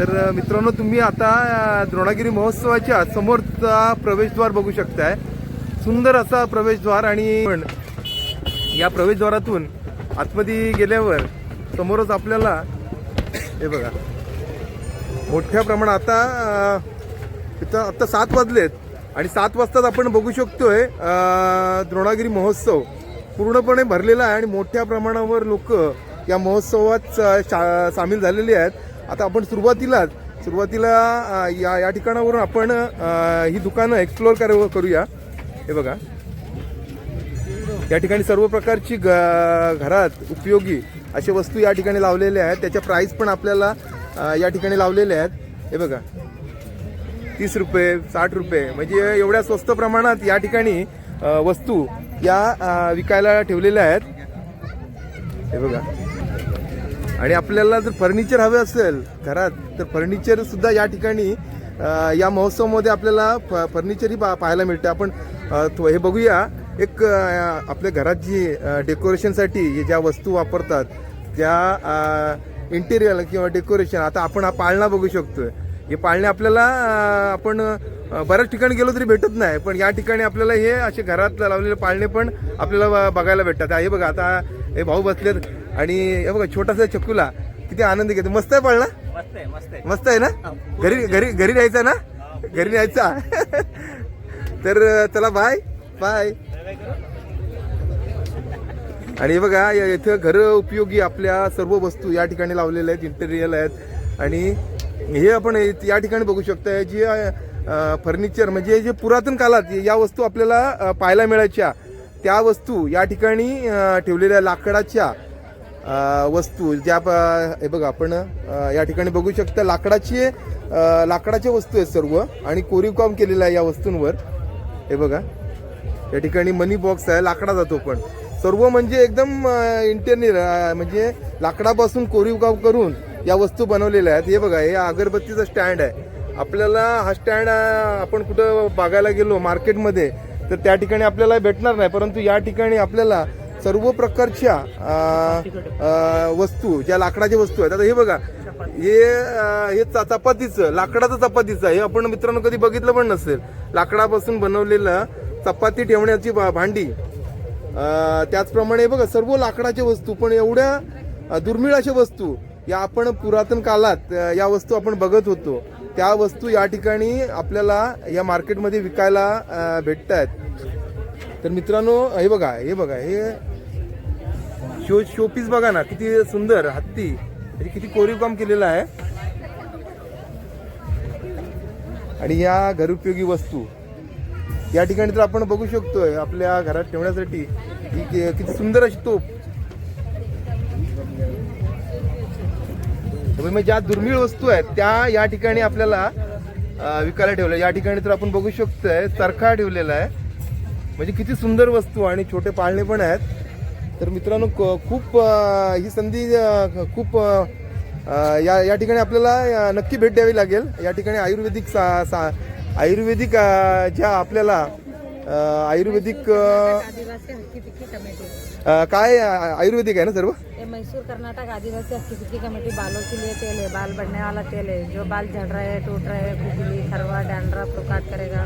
तर मित्रांनो तुम्ही आता द्रोणागिरी महोत्सवाच्या समोरचा प्रवेशद्वार बघू शकताय. सुंदर असा प्रवेशद्वार आणि पण या प्रवेशद्वारातून आतमध्ये गेल्यावर समोरच आपल्याला हे बघा मोठ्या प्रमाणात आता तिथं आत्ता आता सात वाजलेत आणि सात वाजताच आपण बघू शकतोय द्रोणागिरी महोत्सव. पूर्णपणे भरलेला आहे आणि मोठ्या प्रमाणावर लोक या महोत्सवात शा- सामील झालेली आहेत. आता आपण सुरुवातीलाच सुरुवातीला या या ठिकाणावरून आपण ही दुकानं एक्सप्लोअर कर करूया. हे बघा. या ठिकाणी सर्व प्रकारची ग घरात उपयोगी अशा वस्तू या ठिकाणी लावलेल्या आहेत. त्याच्या प्राईस पण आपल्याला या ठिकाणी लावलेल्या आहेत. हे बघा. तीस रुपये साठ रुपये म्हणजे एवढ्या स्वस्त प्रमाणात या ठिकाणी वस्तू या विकायला ठेवलेल्या आहेत. हे बघा. आणि आपल्याला जर फर्निचर हवे असेल घरात तर फर्निचर सुद्धा या ठिकाणी या महोत्सवामध्ये आपल्याला फ फर्निचरही पा पाहायला मिळते. आपण हे बघूया. एक आपल्या घरात जी डेकोरेशनसाठी ज्या वस्तू वापरतात त्या इंटेरियर किंवा डेकोरेशन आता आपण हा पाळणा बघू शकतोय. हे पाळणे आपल्याला आपण बऱ्याच ठिकाणी गेलो तरी भेटत नाही. पण या ठिकाणी आपल्याला हे असे घरात लावलेले पाळणे पण आपल्याला ब- बघायला भेटतात. हे बघा आता हे भाऊ बसलेत आणि हे बघा छोटासा चक्कूला किती आनंद घेतो. मस्त आहे पाळणा? मस्त आहे ना? घरी घरी घरी न्यायचा ना? घरी न्यायचा तर चला बाय बाय आणि हे बघा इथं घर उपयोगी आपल्या सर्व वस्तू या ठिकाणी लावलेल्या आहेत इंटेरियल आहेत. आणि हे आपण या ठिकाणी बघू शकता जी फर्निचर म्हणजे जे पुरातन काळात या वस्तू आपल्याला पाहायला मिळायच्या त्या वस्तू या ठिकाणी ठेवलेल्या लाकडाच्या वस्तू ज्या प- हे बघा आपण या ठिकाणी बघू शकता लाकडाची लाकडाच्या वस्तू आहेत सर्व आणि कोरीव काम केलेलं आहे या वस्तूंवर. हे बघा या ठिकाणी मनी बॉक्स आहे लाकडा जातो पण. सर्व म्हणजे एकदम इंटेरियर म्हणजे लाकडापासून कोरीव काम करून या वस्तू बनवलेल्या आहेत. हे बघा हे अगरबत्तीचा स्टँड आहे. आपल्याला हा स्टँड आपण कुठं बघायला गेलो मार्केटमध्ये तर त्या ठिकाणी आपल्याला भेटणार नाही परंतु या ठिकाणी आपल्याला सर्व प्रकारच्या वस्तू ज्या लाकडाच्या वस्तू आहेत. आता हे बघा हे हे चपातीचं लाकडाचं चपातीचं हे आपण मित्रांनो कधी बघितलं पण नसेल. लाकडापासून बनवलेलं चपाती ठेवण्याची भांडी. त्याचप्रमाणे बघा सर्व लाकडाच्या वस्तू पण एवढ्या दुर्मिळ अशा वस्तू या आपण पुरातन काळात या वस्तू आपण बघत होतो. त्या वस्तू या ठिकाणी आपल्याला या मार्केटमध्ये विकायला भेटत आहेत तर मित्रांनो हे बघा हे बघा हे शो शोपीस बघा ना किती सुंदर हत्ती. म्हणजे किती कोरीव काम केलेलं आहे. आणि या घरउपयोगी वस्तू. या ठिकाणी तर आपण बघू शकतोय आपल्या घरात ठेवण्यासाठी. किती सुंदर अशी तोप त्यामुळे मग ज्या दुर्मिळ वस्तू आहेत त्या या ठिकाणी आपल्याला विकायला ठेवल्या. या ठिकाणी तर आपण बघू शकतोय चरखा ठेवलेला आहे. म्हणजे किती सुंदर वस्तू आणि छोटे पाळणे पण आहेत. तर मित्रांनो क- खूप ही संधी खूप या या ठिकाणी आपल्याला नक्की भेट द्यावी लागेल. या ठिकाणी आयुर्वेदिक सा सा आयुर्वेदिक ज्या आपल्याला आयुर्वेदिक अं, आदिवासी हक्की पिक्की कमेटी. अं, काय आयुर्वेदिक आहे ना सर्व? ये मैसूर कर्नाटक आदिवासी हक्की पिक्की कमेटी बालों के लिए तेल है बाल बढ़ने वाला तेल है जो बाल झड़ रहे हैं टूट रहे हैं खुजली खरवा डैंड्रफ रुकाट करेगा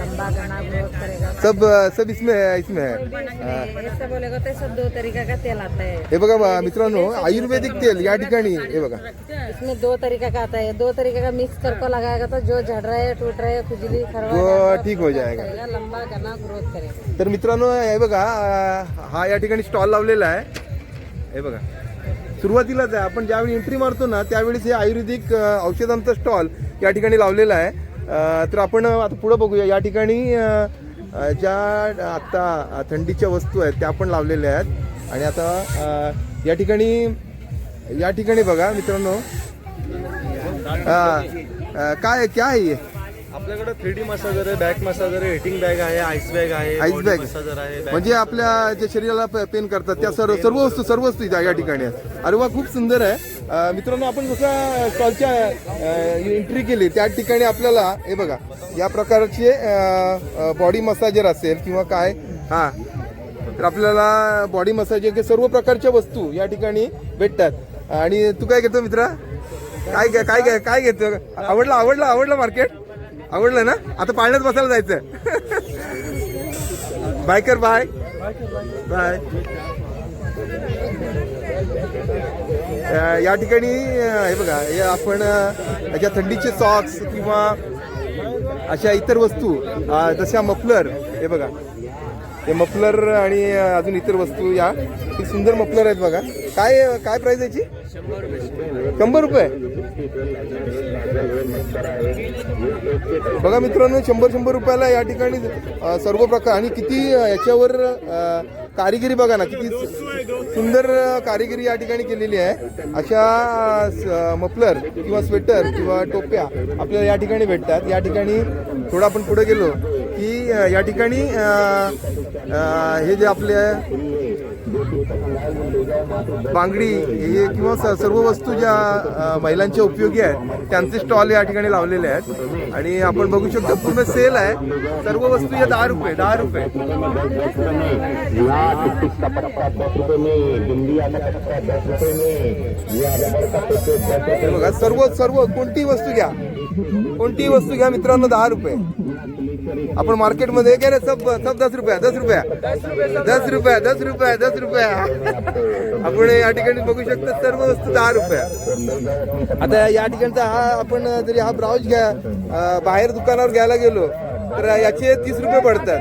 लंबा घना ग्रोथ करेगा. सब सब इसमें है इसमें है? ऐसे बोलेगा तो सब दो तरीका का तेल आता है. हे बघा बा- मित्रांनो आयुर्वेदिक तेल या ठिकाणी हे बघा. इसमें दो तरीका का आता है। दो तरीके का मिक्स करके लगाएगा तो जो झड़ रहे हैं टूट रहे हैं खुजली खरवा dandruff ठीक हो जाएगा। लंबा घना ग्रोथ करेगा। तर मित्रांनो हे बघा हा या ठिकाणी स्टॉल लावलेला आहे. हे बघा. सुरुवातीलाच आहे आपण ज्यावेळी एंट्री मारतो ना त्यावेळेस हे आयुर्वेदिक औषधांचा स्टॉल या ठिकाणी लावलेला आहे. तर आपण आता पुढे बघूया. या ठिकाणी ज्या आता थंडीच्या वस्तू आहेत त्या पण लावलेल्या आहेत. आणि आता या ठिकाणी या ठिकाणी बघा मित्रांनो. अं, काय क्या आहे हे? आपल्याकडे थ्री डी मसाजर आहे बॅक मसाजर आहे हिटिंग बॅग आहे आईस बॅग आहे आईस body बॅग मसाजर आहे back म्हणजे आपल्या जे शरीराला प- पेन करतात त्या सर्व सर्व वस्तू सर्व वस्तू इथं या ठिकाणी आहेत. अरे वा खूप सुंदर आहे. अं, मित्रांनो आपण जसं स्टॉलच्या एंट्री केली त्या ठिकाणी आपल्याला हे बघा या प्रकारचे बॉडी मसाजर असेल किंवा काय हा. तर आपल्याला बॉडी मसाजर सर्व प्रकारच्या वस्तू या ठिकाणी भेटतात. आणि तू काय घेतो मित्रा? काय काय काय काय घेतो? आवडलं आवडलं आवडलं मार्केट आवडलं ना? आता पाळण्यात बसायला जायचं. बाय कर बाय बाय या ठिकाणी हे बघा हे आपण ज्या थंडीचे सॉक्स किंवा अशा इतर वस्तू जशा मफलर हे बघा. हे मफलर आणि अजून इतर वस्तू या. ही सुंदर मफलर आहेत बघा. काय काय प्राइस याची? शंभर रुपये. बघा मित्रांनो शंभर शंभर रुपयाला या ठिकाणी सर्व प्रकार आणि किती याच्यावर कारिगिरी बघा ना किती सुंदर कारिगिरी या ठिकाणी केलेली आहे. अशा मफलर किंवा स्वेटर किंवा टोप्या आपल्याला या ठिकाणी भेटतात. या ठिकाणी थोडं आपण पुढे गेलो. की या ठिकाणी हे जे आपले बांगडी हे किंवा स- सर्व वस्तू ज्या महिलांच्या उपयोगी आहेत त्यांचे स्टॉल या ठिकाणी लावलेले आहेत. आणि आपण बघू शकतो पूर्ण सेल आहे. सर्व वस्तू या दहा रुपये दहा रुपये. बघा सर्व सर्व कोणतीही वस्तू घ्या. कोणतीही वस्तू घ्या मित्रांनो दहा रुपये. आपण मार्केटमध्ये काय सब सब दस रुपया दस रुपया. दस रुपया दस रुपया दस रुपया. आपण या ठिकाणी बघू शकतो सर्व वस्तू दहा रुपया. आता या ठिकाणचा हा आपण जरी हा ब्राऊज घ्या बाहेर दुकानावर घ्यायला गेलो तर याचे तीस रुपये पडतात.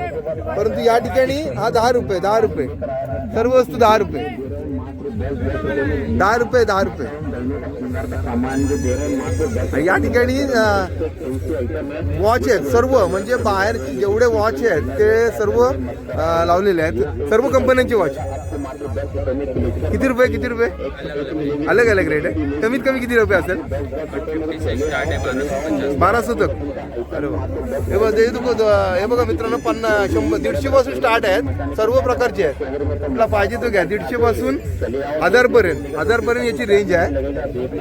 परंतु या ठिकाणी हा दहा रुपये दहा रुपये. सर्व वस्तू दहा रुपये. दहा रुपये दहा रुपये. या ठिकाणी वॉच आहेत. सर्व म्हणजे बाहेरचे जेवढे वॉच आहेत ते सर्व लावलेले आहेत. सर्व कंपन्यांचे वॉच किती रुपये किती रुपये? अलग अलग रेट आहे. कमीत कमी किती रुपये असेल? बारा सुतक अरे हे बघा हे बघा मित्रांनो पन्नास शंभर दीडशे पासून स्टार्ट आहेत. सर्व प्रकारचे आहेत. आपला पाहिजे तो घ्या. दीडशे पासून हजार पर्यंत हजार पर्यंत याची रेंज आहे.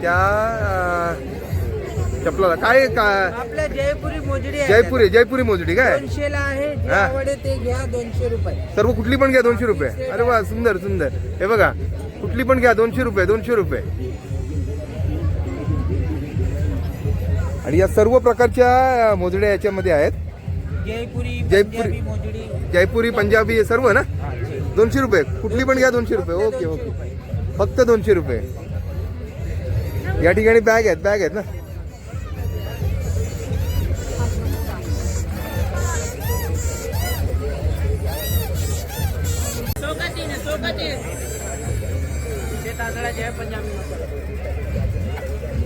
त्या चपलाला. काय काय? आपल्या जयपुरी मोजडी आहे जयपुरी जयपुरी मोजडी काय? दोनशेला आहे. जे हा. ते घ्या दोनशे रुपये. सर्व कुठली पण घ्या दोनशे रुपये. अरे वा सुंदर सुंदर. हे बघा कुठली पण घ्या दोनशे रुपये दोनशे रुपये. आणि या सर्व प्रकारच्या अ, मोजड्या याच्यामध्ये आहेत. जयपुरी जयपुरी. पंजाबी मोजडी. जयपुरी पंजाबी हे सर्व ना? दोनशे रुपये. कुठली पण घ्या दोनशे रुपये. Okay okay. फक्त दोनशे रुपये. या ठिकाणी बॅग आहेत बॅग आहेत ना?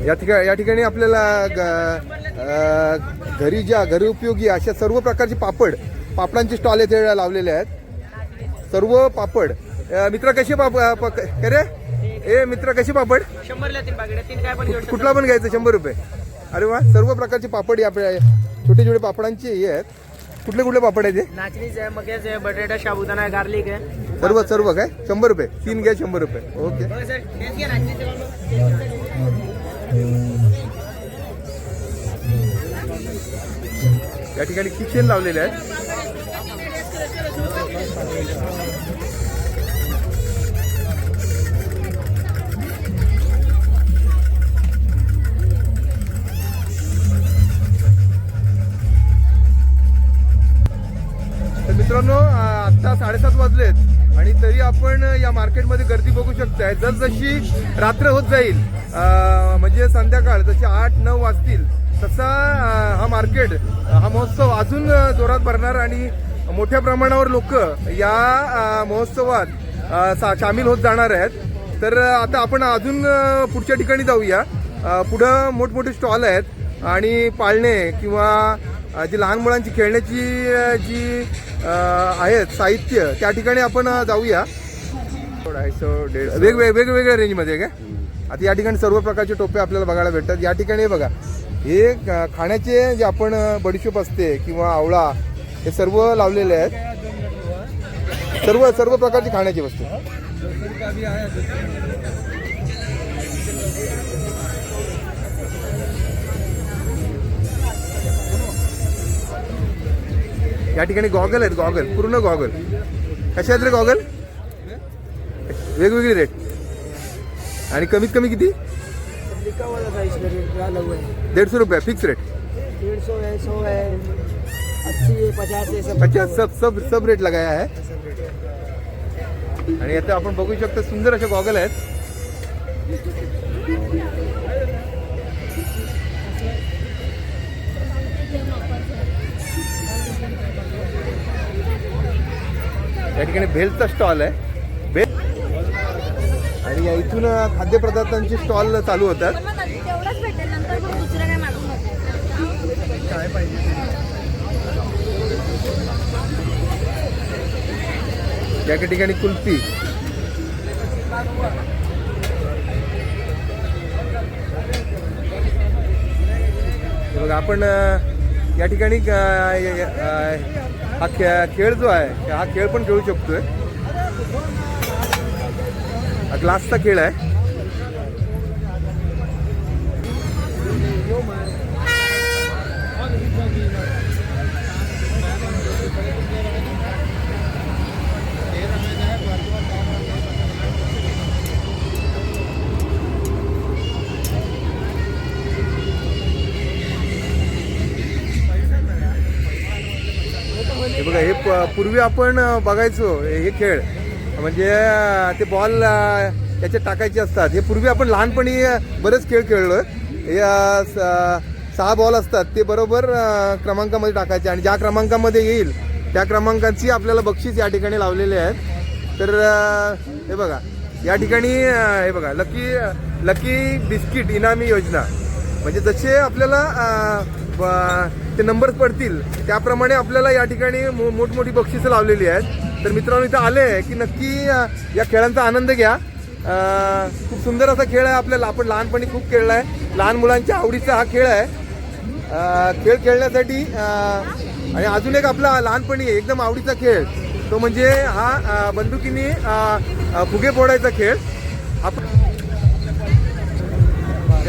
या ठिकाणी या ठिकाणी आपल्याला ग- घरी ज्या घरी उपयोगी अशा सर्व प्रकारचे पापड पापडांचे स्टॉल येथे लावलेले आहेत. सर्व पापड. मित्र कसे पाप प- काय रे? ए मित्र कसे पापड? शंभरला तीन पाकिट तीन काय पण घेऊ कुठ- कुठला पण घ्यायचं शंभर रुपये. अरे वा सर्व प्रकारचे पापड या आपल्या छोटे छोटे पापडांचे हे आहेत. कुठले कुठले पापड आहेत हे? नाचणीच आहे मक्याचं आहे बटाटा साबुदाणा आहे गार्लिक आहे. सर्व सर्व काय? शंभर रुपये. तीन घ्या शंभर रुपये. ओके. बघा सर हेच घ्या नाचणीचे. बाबा. या ठिकाणी किचन लावलेले आहेत. मित्रांनो आत्ता साडेसात वाजलेत आणि तरी आपण या मार्केटमध्ये गर्दी बघू शकताय. जसजशी रात्र होत जाईल म्हणजे संध्याकाळ जसे आठ नऊ वाजतील तसा हा मार्केट हा महोत्सव अजून जोरात भरणार आणि मोठ्या प्रमाणावर लोक या महोत्सवात सा- सामील होत जाणार आहेत. तर आता आपण अजून पुढच्या ठिकाणी जाऊया. पुढं मोठमोठे स्टॉल आहेत आणि पाळणे किंवा जी लहान मुलांची खेळण्याची जी आहेत साहित्य त्या ठिकाणी आपण जाऊया. वेगवेगळ्या वेगवेगळ्या रेंजमध्ये आहे का आता या ठिकाणी सर्व प्रकारचे टोपे आपल्याला बघायला भेटतात. या ठिकाणी बघा हे खाण्याचे जे आपण बडीशोप असते किंवा आवळा हे सर्व लावलेले आहेत. सर्व सर्व प्रकारची खाण्याची वस्तू. या ठिकाणी गॉगल आहेत गॉगल. पूर्ण गॉगल. कशा आहेत रे गॉगल? वेगवेगळी रेट आणि कमीत कमी किती? है दीडशे रुपये फिक्स रेट है है है है अच्छा सब सब सब रेट लगाया आहे आणि आता आपण बघू शकतो सुंदर असे गॉगल आहेत. या ठिकाणी भेलचा स्टॉल आहे. भेल आणि या इथून खाद्यपदार्थांचे स्टॉल चालू होतात. मग मग काय मागू या ठिकाणी कुल्फी. बघा आपण या ठिकाणी हा खेळ खेळ जो आहे हा खेळ पण खेळू शकतोय. हा ग्लासचा खेळ आहे. हे बघा हे प- पूर्वी आपण बघायचो हे खेळ. म्हणजे ते बॉल त्याच्यात टाकायचे असतात. हे पूर्वी आपण लहानपणी बरेच खेळ खेळलो. हे स- सहा बॉल असतात. ते बरोबर क्रमांकामध्ये टाकायचे. आणि ज्या क्रमांकामध्ये येईल त्या क्रमांकाची आपल्याला बक्षीस या ठिकाणी लावलेले आहेत. तर हे बघा या ठिकाणी हे बघा लकी लकी बिस्किट इनामी योजना. म्हणजे जसे आपल्याला ब- ते नंबर पडतील. त्याप्रमाणे आपल्याला या ठिकाणी मो- मोठमोठी बक्षिसं लावलेली आहेत. तर मित्रांनो इथं आले की नक्की या खेळांचा आनंद घ्या. खूप सुंदर असा खेळ आहे आपल्याला. आपण लहानपणी खूप खेळला आहे लहान मुलांच्या आवडीचा हा खेळ आहे. खेळ खेळण्यासाठी आणि अजून एक आपला लहानपणी एकदम आवडीचा खेळ तो म्हणजे हा बंदुकीने फुगे फोडायचा खेळ. आपण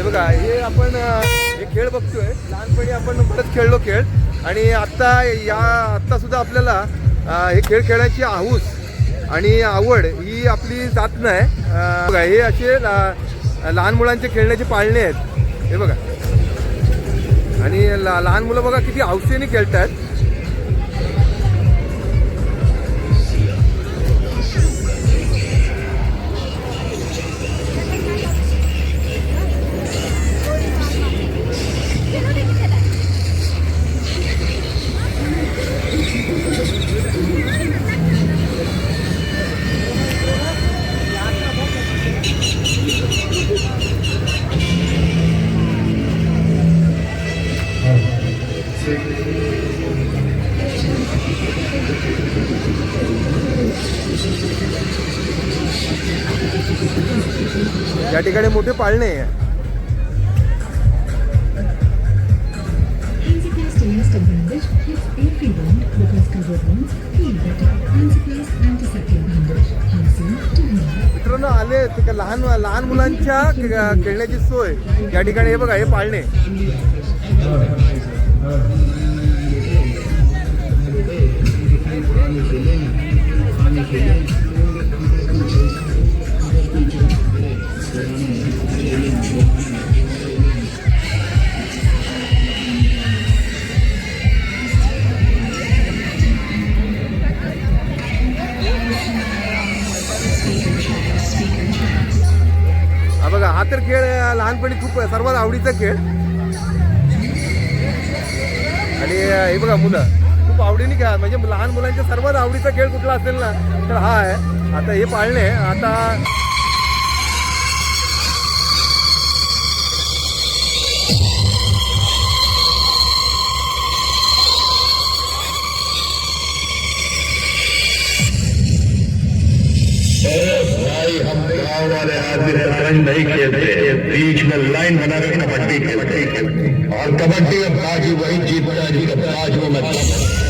बघा हे आपण हे खेळ बघतोय. लहानपणी आपण परत खेळलो खेळ. आणि आत्ता या आत्ता सुद्धा आपल्याला हे खेळ खेळण्याची आहूस आणि आवड ही आपली जात नाही. बघा हे असे लहान मुलांचे खेळण्याचे पाळणे आहेत. हे बघा. आणि लहान मुलं बघा किती हौसेने खेळतात. या ठिकाणी मोठे पाळणे आहे. मित्रांनो आले लहान लहान मुलांच्या खेळण्याची सोय. या ठिकाणी हे बघा हे पाळणे. हा बघा तर खेळ लहानपणी खूप सर्वात आवडीचा खेळ. हे बघा मुलं. खूप आवडीने खेळा. म्हणजे लहान मुलांच्या सर्वात आवडीचा खेळ कुठला असेल ना तर हा आहे. आता हे पाळणे. आता नहीं खेलते बीच में लाइन बनाकर कबड्डी खेलते और कबड्डी में बाजी वही जीतता है जिसका बाजू वो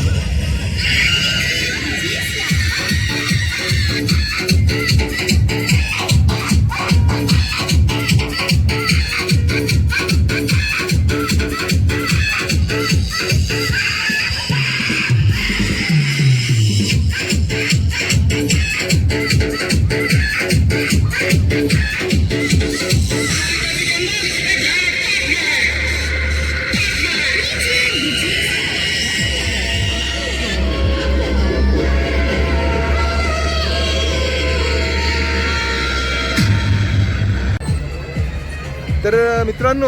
तर मित्रांनो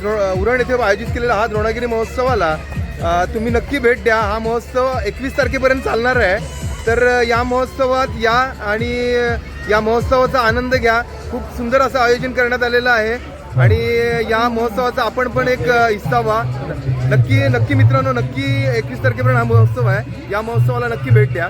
द्रो- उरण येथे आयोजित केलेला हा द्रोणागिरी महोत्सवाला तुम्ही नक्की भेट द्या. हा महोत्सव एकवीस तारखेपर्यंत चालणार आहे. तर या महोत्सवात या आणि या महोत्सवाचा आनंद घ्या. खूप सुंदर असं आयोजन करण्यात आलेलं आहे. आणि या महोत्सवाचा आपण पण एक हिस्सा व्हा नक्की नक्की मित्रांनो नक्की एकवीस तारखेपर्यंत हा महोत्सव आहे. या महोत्सवाला नक्की भेट द्या.